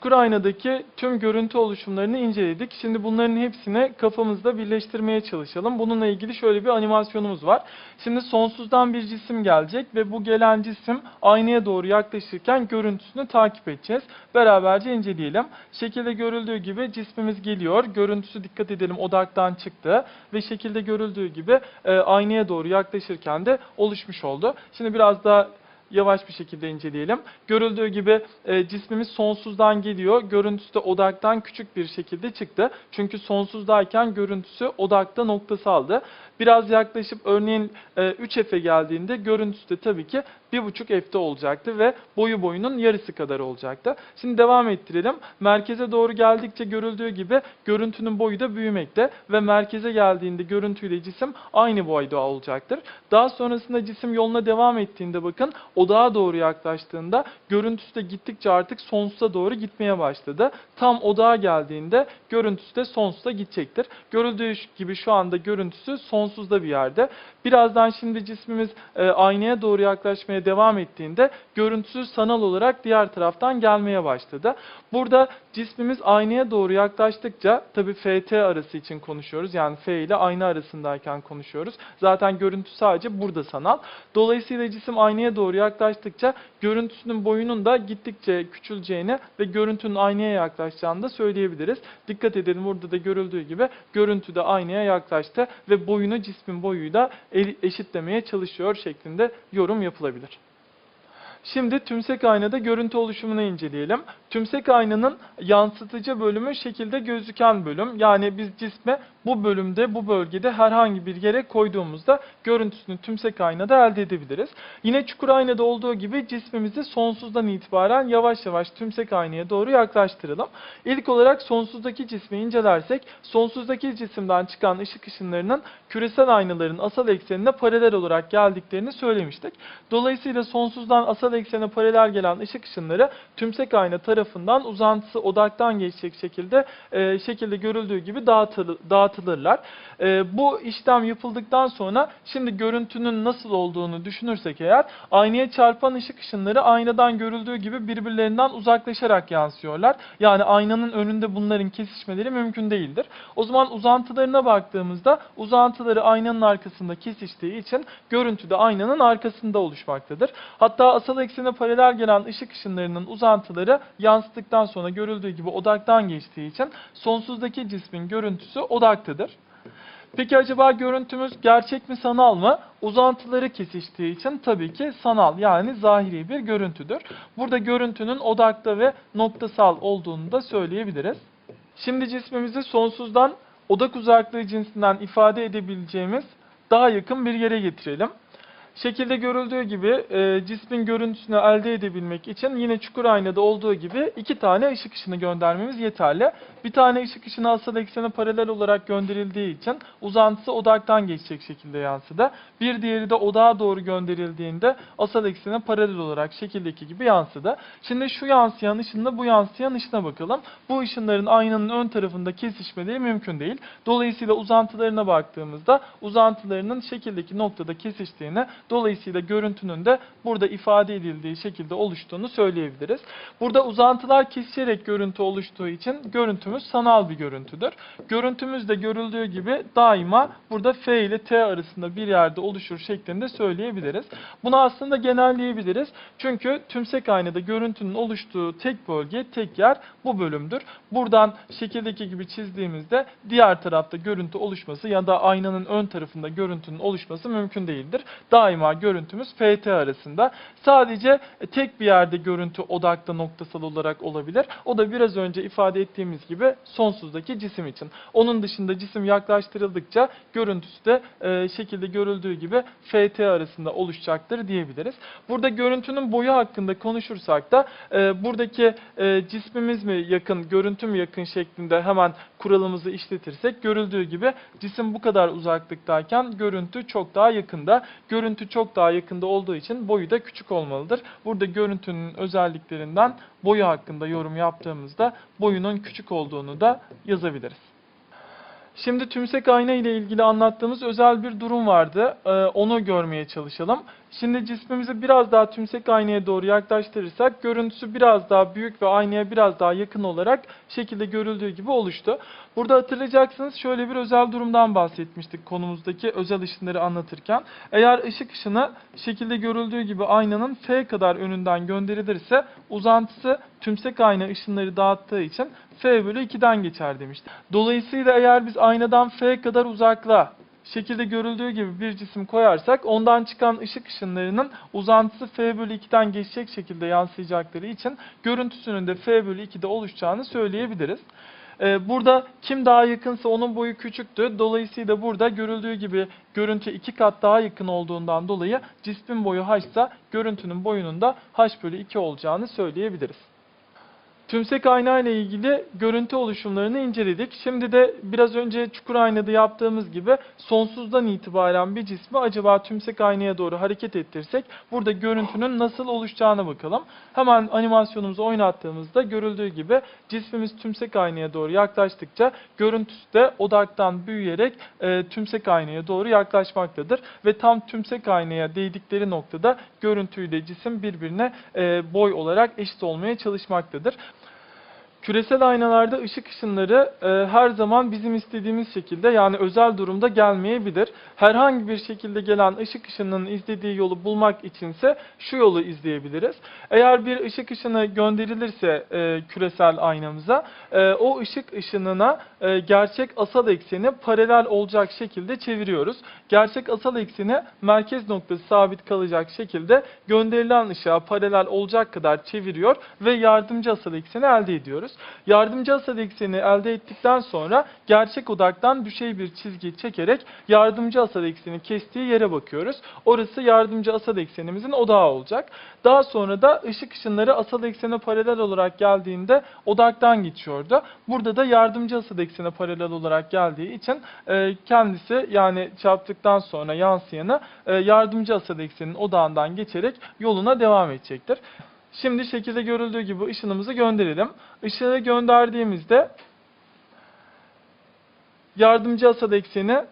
çukur aynadaki tüm görüntü oluşumlarını inceledik. Şimdi bunların hepsini kafamızda birleştirmeye çalışalım. Bununla ilgili şöyle bir animasyonumuz var. Şimdi sonsuzdan bir cisim gelecek ve bu gelen cisim aynaya doğru yaklaşırken görüntüsünü takip edeceğiz. Beraberce inceleyelim. Şekilde görüldüğü gibi cismimiz geliyor. Görüntüsü dikkat edelim odaktan çıktı ve şekilde görüldüğü gibi e, aynaya doğru yaklaşırken de oluşmuş oldu. Şimdi biraz daha yavaş bir şekilde inceleyelim. Görüldüğü gibi e, cismimiz sonsuzdan geliyor. Görüntüsü de odaktan küçük bir şekilde çıktı. Çünkü sonsuzdayken görüntüsü odakta noktasaldı. Biraz yaklaşıp örneğin e, 3F'e geldiğinde görüntüsü de tabii ki 1.5 F'te olacaktı ve boyu boyunun yarısı kadar olacaktı. Şimdi devam ettirelim. Merkeze doğru geldikçe görüldüğü gibi görüntünün boyu da büyümekte ve merkeze geldiğinde görüntüyle cisim aynı boyda olacaktır. Daha sonrasında cisim yoluna devam ettiğinde bakın odağa doğru yaklaştığında görüntüsü de gittikçe artık sonsuza doğru gitmeye başladı. Tam odağa geldiğinde görüntüsü de sonsuza gidecektir. Görüldüğü gibi şu anda görüntüsü sonsuzda bir yerde. Birazdan şimdi cismimiz e, aynaya doğru yaklaşmaya devam ettiğinde görüntüsü sanal olarak diğer taraftan gelmeye başladı. Burada cismimiz aynaya doğru yaklaştıkça tabii FT arası için konuşuyoruz. Yani F ile ayna arasındayken konuşuyoruz. Zaten görüntü sadece burada sanal. Dolayısıyla cisim aynaya doğru yaklaştıkça görüntüsünün boyunun da gittikçe küçüleceğini ve görüntünün aynaya yaklaşacağını da söyleyebiliriz. Dikkat edelim burada da görüldüğü gibi görüntü de aynaya yaklaştı ve boyunu cismin boyuyla e- eşitlemeye çalışıyor şeklinde yorum yapılabilir. Şimdi tümsek aynada görüntü oluşumunu inceleyelim. Tümsek aynanın yansıtıcı bölümü şekilde gözüken bölüm. Yani biz cisme bu bölümde, bu bölgede herhangi bir yere koyduğumuzda görüntüsünü tümsek aynada elde edebiliriz. Yine çukur aynada olduğu gibi cismimizi sonsuzdan itibaren yavaş yavaş tümsek aynaya doğru yaklaştıralım. İlk olarak sonsuzdaki cismi incelersek, sonsuzdaki cisimden çıkan ışık ışınlarının küresel aynaların asal eksenine paralel olarak geldiklerini söylemiştik. Dolayısıyla sonsuzdan asal eksene paralel gelen ışık ışınları tümsek ayna tarafından uzantısı odaktan geçecek şekilde e, şekilde görüldüğü gibi dağıtıl, dağıtılırlar. E, bu işlem yapıldıktan sonra şimdi görüntünün nasıl olduğunu düşünürsek eğer aynaya çarpan ışık ışınları aynadan görüldüğü gibi birbirlerinden uzaklaşarak yansıyorlar. Yani aynanın önünde bunların kesişmeleri mümkün değildir. O zaman uzantılarına baktığımızda uzantıları aynanın arkasında kesiştiği için görüntü de aynanın arkasında oluşmaktadır. Hatta asal eksene paralel gelen ışık ışınlarının uzantıları yansıttıktan sonra görüldüğü gibi odaktan geçtiği için sonsuzdaki cismin görüntüsü odaktadır. Peki acaba görüntümüz gerçek mi sanal mı? Uzantıları kesiştiği için tabii ki sanal yani zahiri bir görüntüdür. Burada görüntünün odakta ve noktasal olduğunu da söyleyebiliriz. Şimdi cismimizi sonsuzdan odak uzaklığı cinsinden ifade edebileceğimiz daha yakın bir yere getirelim. Şekilde görüldüğü gibi e, cismin görüntüsünü elde edebilmek için yine çukur aynada olduğu gibi iki tane ışık ışını göndermemiz yeterli. Bir tane ışık ışını asal eksene paralel olarak gönderildiği için uzantısı odaktan geçecek şekilde yansıdı. Bir diğeri de odağa doğru gönderildiğinde asal eksene paralel olarak şekildeki gibi yansıdı. Şimdi şu yansıyan ışınla bu yansıyan ışına bakalım. Bu ışınların aynanın ön tarafında kesişmeleri mümkün değil. Dolayısıyla uzantılarına baktığımızda uzantılarının şekildeki noktada kesiştiğini Dolayısıyla görüntünün de burada ifade edildiği şekilde oluştuğunu söyleyebiliriz. Burada uzantılar kesişerek görüntü oluştuğu için görüntümüz sanal bir görüntüdür. Görüntümüz de görüldüğü gibi daima burada F ile T arasında bir yerde oluşur şeklinde söyleyebiliriz. Bunu aslında genelleyebiliriz. Çünkü tümsek aynada görüntünün oluştuğu tek bölge, tek yer bu bölümdür. Buradan şekildeki gibi çizdiğimizde diğer tarafta görüntü oluşması ya da aynanın ön tarafında görüntünün oluşması mümkün değildir. Daima görüntümüz FT arasında. Sadece tek bir yerde görüntü odakta noktasal olarak olabilir. O da biraz önce ifade ettiğimiz gibi sonsuzdaki cisim için. Onun dışında cisim yaklaştırıldıkça görüntüsü de e, şekilde görüldüğü gibi FT arasında oluşacaktır diyebiliriz. Burada görüntünün boyu hakkında konuşursak da e, buradaki e, cismimiz mi yakın, görüntü mü yakın şeklinde hemen kuralımızı işletirsek görüldüğü gibi cisim bu kadar uzaklıktayken görüntü çok daha yakında. Görüntü çok daha yakında olduğu için boyu da küçük olmalıdır. Burada görüntünün özelliklerinden boyu hakkında yorum yaptığımızda boyunun küçük olduğunu da yazabiliriz. Şimdi tümsek ayna ile ilgili anlattığımız özel bir durum vardı. Ee, onu görmeye çalışalım. Şimdi cismimizi biraz daha tümsek aynaya doğru yaklaştırırsak görüntüsü biraz daha büyük ve aynaya biraz daha yakın olarak şekilde görüldüğü gibi oluştu. Burada hatırlayacaksınız şöyle bir özel durumdan bahsetmiştik konumuzdaki özel ışınları anlatırken. Eğer ışık ışını şekilde görüldüğü gibi aynanın F kadar önünden gönderilirse uzantısı tümsek ayna ışınları dağıttığı için F bölü 2'den geçer demiştik. Dolayısıyla eğer biz aynadan F kadar uzaklığa şekilde görüldüğü gibi bir cisim koyarsak ondan çıkan ışık ışınlarının uzantısı F bölü 2'den geçecek şekilde yansıyacakları için görüntüsünün de F bölü 2'de oluşacağını söyleyebiliriz. Ee, Burada kim daha yakınsa onun boyu küçüktü. Dolayısıyla burada görüldüğü gibi görüntü iki kat daha yakın olduğundan dolayı cismin boyu h ise görüntünün boyunun da h bölü 2 olacağını söyleyebiliriz. Tümsek ayna ile ilgili görüntü oluşumlarını inceledik. Şimdi de biraz önce çukur aynada yaptığımız gibi sonsuzdan itibaren bir cismi acaba tümsek aynaya doğru hareket ettirsek burada görüntünün nasıl oluşacağına bakalım. Hemen animasyonumuzu oynattığımızda görüldüğü gibi cismimiz tümsek aynaya doğru yaklaştıkça görüntüsü de odaktan büyüyerek e, tümsek aynaya doğru yaklaşmaktadır. Ve tam tümsek aynaya değdikleri noktada görüntüyle cisim birbirine e, boy olarak eşit olmaya çalışmaktadır. Küresel aynalarda ışık ışınları e, her zaman bizim istediğimiz şekilde yani özel durumda gelmeyebilir. Herhangi bir şekilde gelen ışık ışınının izlediği yolu bulmak içinse şu yolu izleyebiliriz. Eğer bir ışık ışını gönderilirse e, küresel aynamıza e, o ışık ışınına e, gerçek asal ekseni paralel olacak şekilde çeviriyoruz. Gerçek asal ekseni merkez noktası sabit kalacak şekilde gönderilen ışığa paralel olacak kadar çeviriyor ve yardımcı asal ekseni elde ediyoruz. Yardımcı asal ekseni elde ettikten sonra gerçek odaktan düşey bir çizgi çekerek yardımcı asal ekseni kestiği yere bakıyoruz. Orası yardımcı asal eksenimizin odağı olacak. Daha sonra da ışık ışınları asal eksene paralel olarak geldiğinde odaktan geçiyordu. Burada da yardımcı asal eksene paralel olarak geldiği için e, kendisi yani çarptıktan sonra yansıyanı e, yardımcı asal eksenin odağından geçerek yoluna devam edecektir. Şimdi şekilde görüldüğü gibi ışınımızı gönderelim. Işığı gönderdiğimizde yardımcı asal ekseni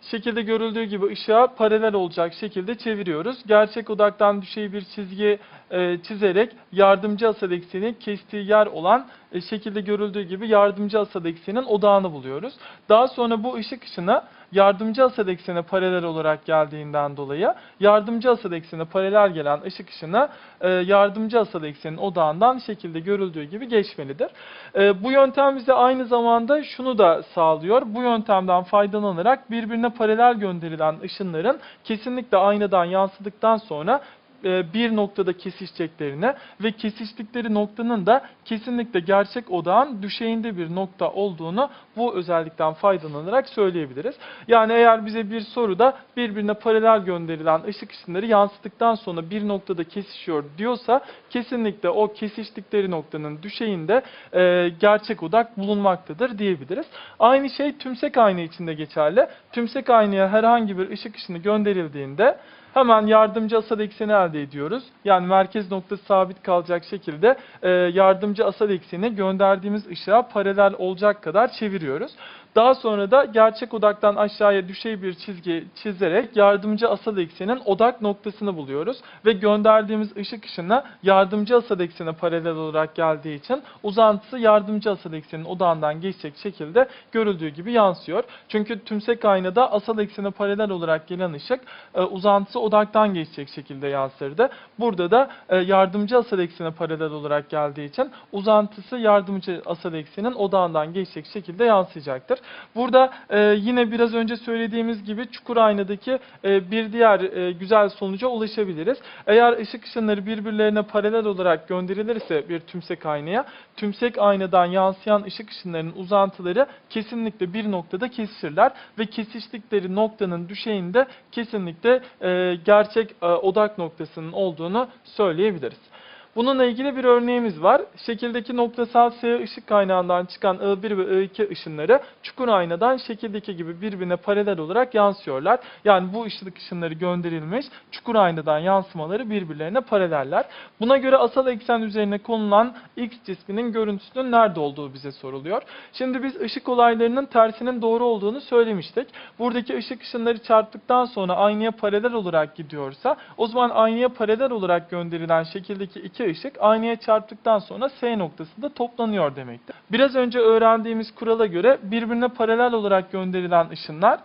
şekilde görüldüğü gibi ışığa paralel olacak şekilde çeviriyoruz. Gerçek odaktan düşey bir çizgi e, çizerek yardımcı asal ekseni kestiği yer olan şekilde görüldüğü gibi yardımcı asal eksenin odağını buluyoruz. Daha sonra bu ışık ışını yardımcı asal eksene paralel olarak geldiğinden dolayı yardımcı asal eksene paralel gelen ışık ışını e, yardımcı asal eksenin odağından şekilde görüldüğü gibi geçmelidir. E, bu yöntem bize aynı zamanda şunu da sağlıyor. Bu yöntemden faydalanarak birbirine paralel gönderilen ışınların kesinlikle aynadan yansıdıktan sonra e, bir noktada kesişeceklerine ve kesiştikleri noktanın da kesinlikle gerçek odağın düşeyinde bir nokta olduğunu bu özellikten faydalanarak söyleyebiliriz. Yani eğer bize bir soruda birbirine paralel gönderilen ışık ışınları yansıttıktan sonra bir noktada kesişiyor diyorsa kesinlikle o kesiştikleri noktanın düşeyinde e, gerçek odak bulunmaktadır diyebiliriz. Aynı şey tümsek ayna için de geçerli. Tümsek aynaya herhangi bir ışık ışını gönderildiğinde Hemen yardımcı asal ekseni elde ediyoruz. Yani merkez noktası sabit kalacak şekilde e, yardımcı asal ekseni gönderdiğimiz ışığa paralel olacak kadar çeviriyoruz. Daha sonra da gerçek odaktan aşağıya düşey bir çizgi çizerek yardımcı asal eksenin odak noktasını buluyoruz. Ve gönderdiğimiz ışık ışını yardımcı asal eksene paralel olarak geldiği için uzantısı yardımcı asal eksenin odağından geçecek şekilde görüldüğü gibi yansıyor. Çünkü tümsek aynada asal eksene paralel olarak gelen ışık e, uzantısı odaktan geçecek şekilde yansırdı. Burada da e, yardımcı asal eksene paralel olarak geldiği için uzantısı yardımcı asal eksenin odağından geçecek şekilde yansıyacaktır. Burada e, yine biraz önce söylediğimiz gibi çukur aynadaki e, bir diğer e, güzel sonuca ulaşabiliriz. Eğer ışık ışınları birbirlerine paralel olarak gönderilirse bir tümsek aynaya, tümsek aynadan yansıyan ışık ışınlarının uzantıları kesinlikle bir noktada kesişirler ve kesiştikleri noktanın düşeyinde kesinlikle e, gerçek e, odak noktasının olduğunu söyleyebiliriz. Bununla ilgili bir örneğimiz var. Şekildeki noktasal S ışık kaynağından çıkan I1 ve I2 ışınları çukur aynadan şekildeki gibi birbirine paralel olarak yansıyorlar. Yani bu ışık ışınları gönderilmiş, çukur aynadan yansımaları birbirlerine paraleller. Buna göre asal eksen üzerine konulan X cisminin görüntüsünün nerede olduğu bize soruluyor. Şimdi biz ışık olaylarının tersinin doğru olduğunu söylemiştik. Buradaki ışık ışınları çarptıktan sonra aynaya paralel olarak gidiyorsa o zaman aynaya paralel olarak gönderilen şekildeki iki ışık aynaya çarptıktan sonra S noktasında toplanıyor demektir. Biraz önce öğrendiğimiz kurala göre birbirine paralel olarak gönderilen ışınlar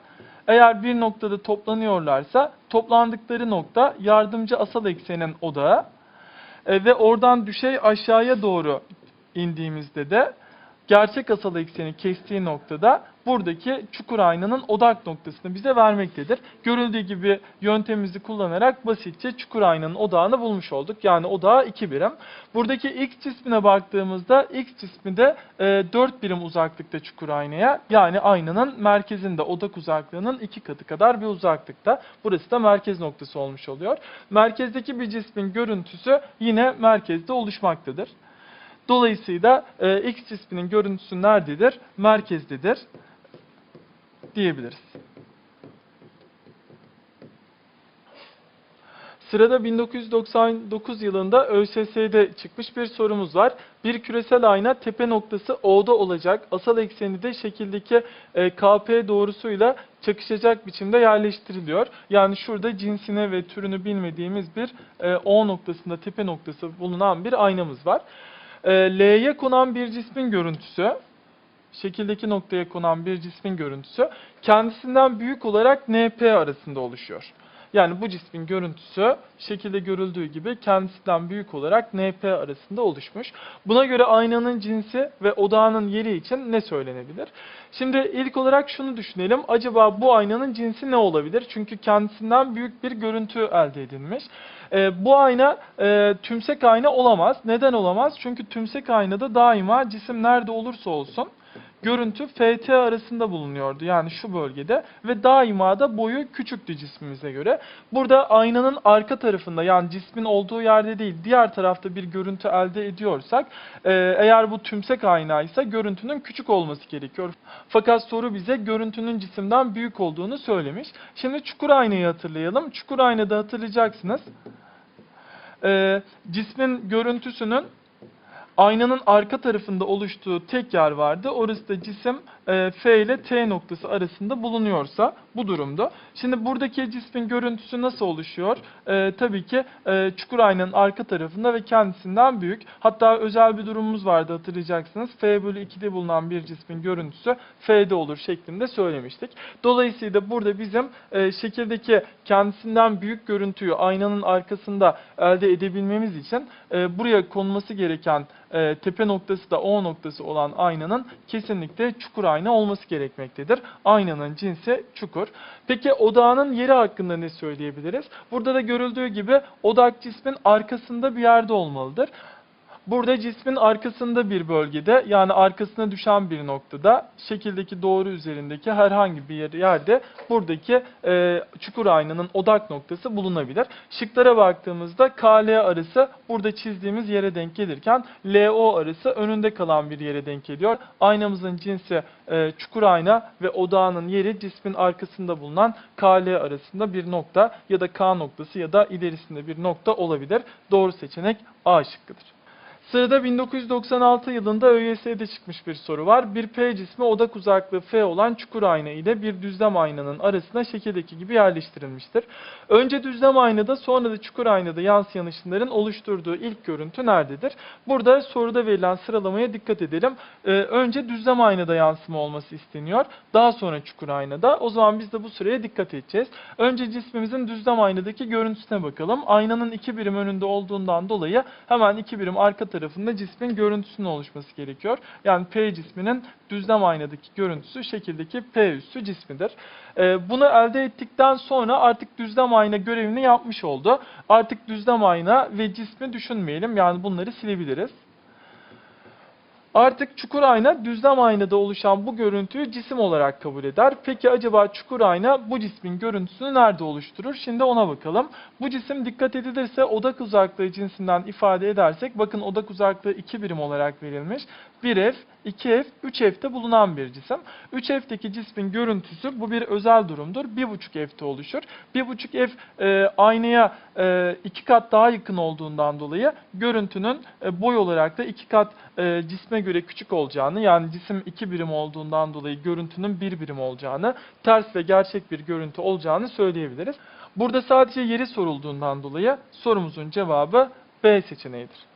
eğer bir noktada toplanıyorlarsa toplandıkları nokta yardımcı asal eksenin odağı e, ve oradan düşey aşağıya doğru indiğimizde de gerçek asal ekseni kestiği noktada buradaki çukur aynanın odak noktasını bize vermektedir. Görüldüğü gibi yöntemimizi kullanarak basitçe çukur aynanın odağını bulmuş olduk. Yani odağı 2 birim. Buradaki x cismine baktığımızda x cismi de e, 4 birim uzaklıkta çukur aynaya. Yani aynanın merkezinde odak uzaklığının 2 katı kadar bir uzaklıkta. Burası da merkez noktası olmuş oluyor. Merkezdeki bir cismin görüntüsü yine merkezde oluşmaktadır. Dolayısıyla e, X cisminin görüntüsü nerededir? Merkezdedir diyebiliriz. Sırada 1999 yılında ÖSS'de çıkmış bir sorumuz var. Bir küresel ayna tepe noktası O'da olacak. Asal ekseni de şekildeki e, KP doğrusuyla çakışacak biçimde yerleştiriliyor. Yani şurada cinsine ve türünü bilmediğimiz bir e, O noktasında tepe noktası bulunan bir aynamız var. E, L'ye konan bir cismin görüntüsü, şekildeki noktaya konan bir cismin görüntüsü kendisinden büyük olarak NP arasında oluşuyor. Yani bu cismin görüntüsü şekilde görüldüğü gibi kendisinden büyük olarak NP arasında oluşmuş. Buna göre aynanın cinsi ve odağının yeri için ne söylenebilir? Şimdi ilk olarak şunu düşünelim. Acaba bu aynanın cinsi ne olabilir? Çünkü kendisinden büyük bir görüntü elde edilmiş. Ee, bu ayna e, tümsek ayna olamaz. Neden olamaz? Çünkü tümsek aynada daima cisim nerede olursa olsun görüntü FT arasında bulunuyordu. Yani şu bölgede ve daima da boyu küçüktü cismimize göre. Burada aynanın arka tarafında yani cismin olduğu yerde değil diğer tarafta bir görüntü elde ediyorsak e, eğer bu tümsek aynaysa görüntünün küçük olması gerekiyor. Fakat soru bize görüntünün cisimden büyük olduğunu söylemiş. Şimdi çukur aynayı hatırlayalım. Çukur aynada hatırlayacaksınız. E, cismin görüntüsünün aynanın arka tarafında oluştuğu tek yer vardı. Orası da cisim e, F ile T noktası arasında bulunuyorsa bu durumda. Şimdi buradaki cismin görüntüsü nasıl oluşuyor? E, tabii ki e, çukur aynanın arka tarafında ve kendisinden büyük. Hatta özel bir durumumuz vardı hatırlayacaksınız. F bölü 2'de bulunan bir cismin görüntüsü F'de olur şeklinde söylemiştik. Dolayısıyla burada bizim e, şekildeki kendisinden büyük görüntüyü aynanın arkasında elde edebilmemiz için e, buraya konması gereken e, tepe noktası da O noktası olan aynanın kesinlikle çukur ayna olması gerekmektedir. Aynanın cinsi çukur. Peki odağının yeri hakkında ne söyleyebiliriz? Burada da görüldüğü gibi odak cismin arkasında bir yerde olmalıdır. Burada cismin arkasında bir bölgede yani arkasına düşen bir noktada şekildeki doğru üzerindeki herhangi bir yer- yerde buradaki e, çukur aynanın odak noktası bulunabilir. Şıklara baktığımızda KL arası burada çizdiğimiz yere denk gelirken LO arası önünde kalan bir yere denk geliyor. Aynamızın cinsi e, çukur ayna ve odağının yeri cismin arkasında bulunan KL arasında bir nokta ya da K noktası ya da ilerisinde bir nokta olabilir. Doğru seçenek A şıkkıdır. Sırada 1996 yılında ÖYS'de çıkmış bir soru var. Bir P cismi odak uzaklığı F olan çukur ayna ile bir düzlem aynanın arasına şekildeki gibi yerleştirilmiştir. Önce düzlem aynada sonra da çukur aynada yansıyan ışınların oluşturduğu ilk görüntü nerededir? Burada soruda verilen sıralamaya dikkat edelim. Ee, önce düzlem aynada yansıma olması isteniyor. Daha sonra çukur aynada. O zaman biz de bu sıraya dikkat edeceğiz. Önce cismimizin düzlem aynadaki görüntüsüne bakalım. Aynanın iki birim önünde olduğundan dolayı hemen iki birim arka tarafında cismin görüntüsünün oluşması gerekiyor. Yani P cisminin düzlem aynadaki görüntüsü şekildeki P üssü cismidir. Ee, bunu elde ettikten sonra artık düzlem ayna görevini yapmış oldu. Artık düzlem ayna ve cismi düşünmeyelim. Yani bunları silebiliriz. Artık çukur ayna düzlem aynada oluşan bu görüntüyü cisim olarak kabul eder. Peki acaba çukur ayna bu cismin görüntüsünü nerede oluşturur? Şimdi ona bakalım. Bu cisim dikkat edilirse odak uzaklığı cinsinden ifade edersek bakın odak uzaklığı 2 birim olarak verilmiş. 1F, 2F, 3F'te bulunan bir cisim. 3F'teki cismin görüntüsü bu bir özel durumdur. 1.5F'te oluşur. 1.5F e, aynaya e, iki kat daha yakın olduğundan dolayı görüntünün e, boy olarak da iki kat e, cisme göre küçük olacağını yani cisim iki birim olduğundan dolayı görüntünün bir birim olacağını, ters ve gerçek bir görüntü olacağını söyleyebiliriz. Burada sadece yeri sorulduğundan dolayı sorumuzun cevabı B seçeneğidir.